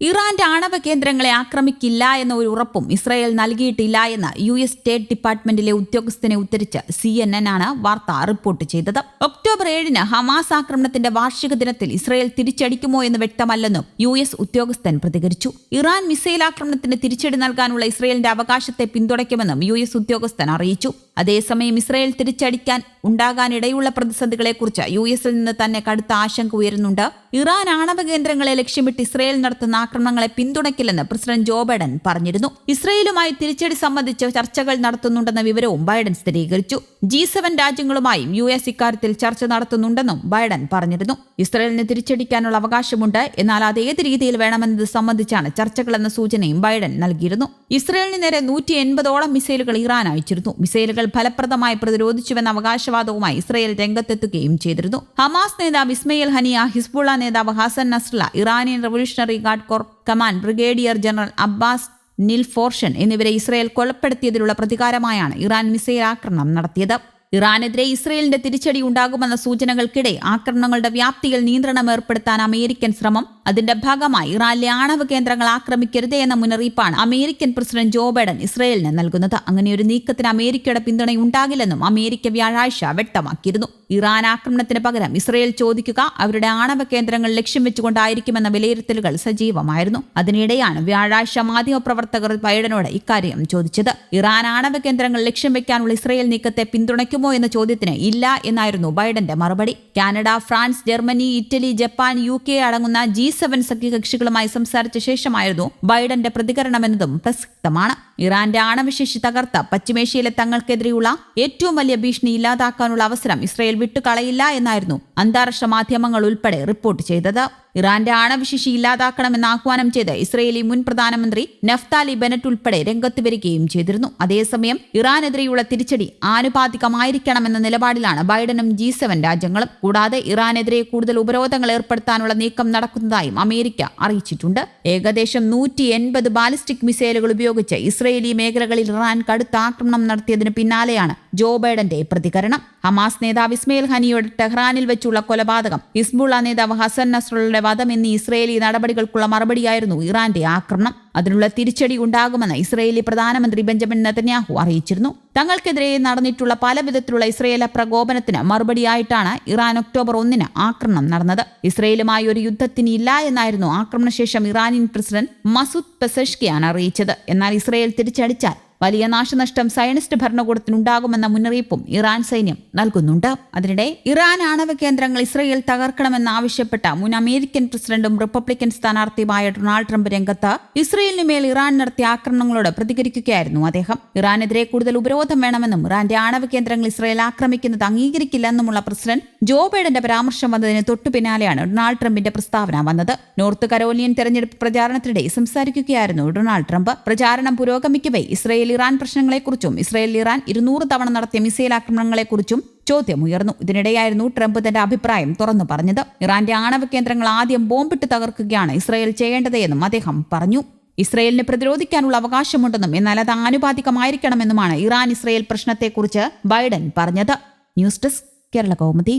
ഇറാന്റെ ആണവ കേന്ദ്രങ്ങളെ ആക്രമിക്കില്ല എന്ന ഒരു ഉറപ്പും ഇസ്രായേൽ നൽകിയിട്ടില്ല എന്ന് യു എസ് സ്റ്റേറ്റ് ഡിപ്പാർട്ട്മെന്റിലെ ഉദ്യോഗസ്ഥനെ ഉദ്ധരിച്ച് സി എൻ എൻ ആണ് വാർത്ത റിപ്പോർട്ട് ചെയ്തത്. ഒക്ടോബർ ഏഴിന് ഹമാസ് ആക്രമണത്തിന്റെ വാർഷിക ദിനത്തിൽ ഇസ്രായേൽ തിരിച്ചടിക്കുമോ എന്ന് വ്യക്തമല്ലെന്നും യു എസ് ഉദ്യോഗസ്ഥൻ പ്രതികരിച്ചു. ഇറാൻ മിസൈൽ ആക്രമണത്തിന് തിരിച്ചടി നൽകാനുള്ള ഇസ്രായേലിന്റെ അവകാശത്തെ പിന്തുണയ്ക്കുമെന്നും യു എസ് ഉദ്യോഗസ്ഥൻ അറിയിച്ചു. അതേസമയം ഇസ്രായേൽ തിരിച്ചടിക്കാൻ ഉണ്ടാകാനിടയുള്ള പ്രതിസന്ധികളെക്കുറിച്ച് യു എസിൽ നിന്ന് തന്നെ കടുത്ത ആശങ്ക ഉയരുന്നുണ്ട്. ഇറാൻ ആണവ കേന്ദ്രങ്ങളെ ലക്ഷ്യമിട്ട് ഇസ്രായേൽ നടത്തുന്ന ആക്രമണങ്ങളെ പിന്തുണയ്ക്കില്ലെന്ന് പ്രസിഡന്റ് ജോ ബൈഡൻ പറഞ്ഞിരുന്നു. ഇസ്രായേലുമായി തിരിച്ചടി സംബന്ധിച്ച് ചർച്ചകൾ നടത്തുന്നുണ്ടെന്ന വിവരവും ബൈഡൻ സ്ഥിരീകരിച്ചു. ജി സെവൻ രാജ്യങ്ങളുമായും യു എസ് ഇക്കാര്യത്തിൽ ചർച്ച നടത്തുന്നുണ്ടെന്നും ബൈഡൻ പറഞ്ഞിരുന്നു. ഇസ്രായേലിന് തിരിച്ചടിക്കാനുള്ള അവകാശമുണ്ട് എന്നാൽ അത് ഏത് രീതിയിൽ വേണമെന്നത് സംബന്ധിച്ചാണ് ചർച്ചകളെന്ന സൂചനയും ബൈഡൻ നൽകിയിരുന്നു. ഇസ്രായേലിന് നേരെ നൂറ്റി എൺപതോളം മിസൈലുകൾ ഇറാൻ അയച്ചിരുന്നു. മിസൈലുകൾ ഫലപ്രദമായി പ്രതിരോധിച്ചുവെന്ന അവകാശവാദവുമായി ഇസ്രയേൽ രംഗത്തെത്തുകയും ചെയ്തിരുന്നു. ഹമാസ് നേതാവ് ഇസ്മയിൽ ഹനിയ ഹിസ്ബുള്ള നേതാവ് Hassan Nasrallah Iranian revolutionary guard corps command brigadier general Abbas Nilforoushan എന്നിവരെ ഇസ്രയേൽ കൊലപ്പെടുത്തിയതിലുള്ള പ്രതികാരമായാണ് ഇറാൻ മിസൈൽ ആക്രമണം നടത്തിയത്. ഇറാനെതിരെ ഇസ്രയേലിന്റെ തിരിച്ചടി ഉണ്ടാകുമെന്ന സൂചനകൾക്കിടെ ആക്രമണങ്ങളുടെ വ്യാപ്തിയിൽ നിയന്ത്രണം ഏർപ്പെടുത്താൻ അമേരിക്കൻ ശ്രമം അതിന്റെ ഭാഗമായി ഇറാനിലെ ആണവ കേന്ദ്രങ്ങൾ ആക്രമിക്കരുതേ എന്ന മുന്നറിയിപ്പാണ് അമേരിക്കൻ പ്രസിഡന്റ് ജോ ബൈഡൻ ഇസ്രയേലിന് നൽകുന്നത്. അങ്ങനെ ഒരു നീക്കത്തിന് അമേരിക്കയുടെ പിന്തുണയുണ്ടാകില്ലെന്നും അമേരിക്ക വ്യാഴാഴ്ച വ്യക്തമാക്കിയിരുന്നു. ഇറാൻ ആക്രമണത്തിന് പകരം ഇസ്രയേൽ ചോദിക്കുക അവരുടെ ആണവ കേന്ദ്രങ്ങൾ ലക്ഷ്യം വെച്ചുകൊണ്ടായിരിക്കുമെന്ന വിലയിരുത്തലുകൾ സജീവമായിരുന്നു. അതിനിടെയാണ് വ്യാഴാഴ്ച മാധ്യമപ്രവർത്തകർ ബൈഡനോട് ഇക്കാര്യം ചോദിച്ചത്. ഇറാൻ ആണവ കേന്ദ്രങ്ങൾ ലക്ഷ്യം വെക്കാനുള്ള ഇസ്രയേൽ നീക്കത്തെ പിന്തുണയ്ക്കുമോ എന്ന ചോദ്യത്തിന് ഇല്ല എന്നായിരുന്നു ബൈഡന്റെ മറുപടി. Canada France Germany Italy Japan U K അടങ്ങുന്ന ജി സെവൻ സഖ്യകക്ഷികളുമായി സംസാരിച്ച ശേഷമായിരുന്നു ബൈഡന്റെ പ്രതികരണമെന്നതും പ്രസക്തമാണ്. ഇറാന്റെ ആണവശേഷി തകർത്ത പശ്ചിമേഷ്യയിലെ തങ്ങൾക്കെതിരെയുള്ള ഏറ്റവും വലിയ ഭീഷണി ഇല്ലാതാക്കാനുള്ള അവസരം ഇസ്രയേൽ വിട്ടുകളയില്ല എന്നായിരുന്നു അന്താരാഷ്ട്ര മാധ്യമങ്ങൾ ഉൾപ്പെടെ റിപ്പോർട്ട് ചെയ്തത്. ഇറാന്റെ ആണവശേഷി ഇല്ലാതാക്കണമെന്ന് ആഹ്വാനം ചെയ്ത് ഇസ്രയേലി മുൻ പ്രധാനമന്ത്രി നഫ്താലി ബെനറ്റ് ഉൾപ്പെടെ രംഗത്ത് വരികയും ചെയ്തിരുന്നു. അതേസമയം ഇറാനെതിരെയുള്ള തിരിച്ചടി ആനുപാതികമായിരിക്കണമെന്ന നിലപാടിലാണ് ബൈഡനും ജി സെവൻ രാജ്യങ്ങളും. കൂടാതെ ഇറാനെതിരെ കൂടുതൽ ഉപരോധങ്ങൾ ഏർപ്പെടുത്താനുള്ള നീക്കം നടക്കുന്നതായും അമേരിക്ക അറിയിച്ചിട്ടുണ്ട്. ഏകദേശം നൂറ്റി എൺപത് ബാലിസ്റ്റിക് മിസൈലുകൾ ഉപയോഗിച്ച് ഇസ്രയേലി മേഖലകളിൽ ഇറാൻ കടുത്ത ആക്രമണം നടത്തിയതിന് പിന്നാലെയാണ് ജോ ബൈഡന്റെ പ്രതികരണം. ഹമാസ് നേതാവ് ഇസ്മയിൽ ഹനിയുടെ ടെഹ്റാനിൽ വെച്ചുള്ള കൊലപാതകം ഹിസ്ബുള്ള നേതാവ് ഹസൻ നസ്രുള്ളയുടെ വധം എന്നീ ഇസ്രയേലി നടപടികൾക്കുള്ള മറുപടിയായിരുന്നു ഇറാന്റെ ആക്രമണം. അതിനുള്ള തിരിച്ചടി ഉണ്ടാകുമെന്ന് ഇസ്രയേലി പ്രധാനമന്ത്രി ബെഞ്ചമിൻ നെതന്യാഹു അറിയിച്ചിരുന്നു. തങ്ങൾക്കെതിരെ നടന്നിട്ടുള്ള പല വിധത്തിലുള്ള പ്രകോപനത്തിന് മറുപടിയായിട്ടാണ് ഇറാൻ ഒക്ടോബർ ഒന്നിന് ആക്രമണം നടന്നത്. ഇസ്രയേലുമായി ഒരു യുദ്ധത്തിന് ഇല്ല എന്നായിരുന്നു ആക്രമണശേഷം ഇറാനിയൻ പ്രസിഡന്റ് മസൂദ് പെസഷ്കിയാണ് അറിയിച്ചത്. എന്നാൽ ഇസ്രയേൽ തിരിച്ചടിച്ചാൽ വലിയ നാശനഷ്ടം സയനിസ്റ്റ് ഭരണകൂടത്തിനുണ്ടാകുമെന്ന മുന്നറിയിപ്പും ഇറാൻ സൈന്യം നൽകുന്നുണ്ട്. അതിനിടെ ഇറാൻ ആണവ കേന്ദ്രങ്ങൾ ഇസ്രയേൽ തകർക്കണമെന്നാവശ്യപ്പെട്ട മുൻ അമേരിക്കൻ പ്രസിഡന്റും റിപ്പബ്ലിക്കൻ സ്ഥാനാർത്ഥിയുമായ ഡൊണാൾഡ് ട്രംപ് രംഗത്ത് ഇസ്രയേലിനുമേൽ ഇറാൻ നടത്തിയ ആക്രമണങ്ങളോട് പ്രതികരിക്കുകയായിരുന്നു അദ്ദേഹം. ഇറാനെതിരെ കൂടുതൽ ഉപരോധം വേണമെന്നും ഇറാന്റെ ആണവ കേന്ദ്രങ്ങൾ ഇസ്രയേൽ ആക്രമിക്കുന്നത് അംഗീകരിക്കില്ലെന്നുമുള്ള പ്രസിഡന്റ് ജോ ബൈഡന്റെ പരാമർശം വന്നതിന് തൊട്ടു പിന്നാലെയാണ് ഡൊണാൾഡ് ട്രംപിന്റെ പ്രസ്താവന വന്നത്. നോർത്ത് കരോലിയൻ തെരഞ്ഞെടുപ്പ് പ്രചാരണത്തിനിടെ സംസാരിക്കുകയായിരുന്നു ഡൊണാൾഡ് ട്രംപ്. പ്രചാരണം പുരോഗമിക്കവേ ഇസ്രയേൽ ഇറാൻ പ്രശ്നങ്ങളെക്കുറിച്ചും ഇസ്രയേൽ ഇറാൻ ഇരുന്നൂറ് തവണ നടത്തിയ മിസൈൽ ആക്രമണങ്ങളെക്കുറിച്ചും ചോദ്യമുയർന്നു. ഇതിനിടെയായിരുന്നു ട്രംപ് തന്റെ അഭിപ്രായം തുറന്നു പറഞ്ഞത്. ഇറാന്റെ ആണവ കേന്ദ്രങ്ങൾ ആദ്യം ബോംബിട്ട് തകർക്കുകയാണ് ഇസ്രയേൽ ചെയ്യേണ്ടതെന്നും അദ്ദേഹം പറഞ്ഞു. ഇസ്രയേലിന് പ്രതിരോധിക്കാനുള്ള അവകാശമുണ്ടെന്നും എന്നാൽ അത് ആനുപാതികമായിരിക്കണമെന്നുമാണ് ഇറാൻ ഇസ്രയേൽ പ്രശ്നത്തെക്കുറിച്ച് ബൈഡൻ പറഞ്ഞത്. News desk Kerala Kaumudi.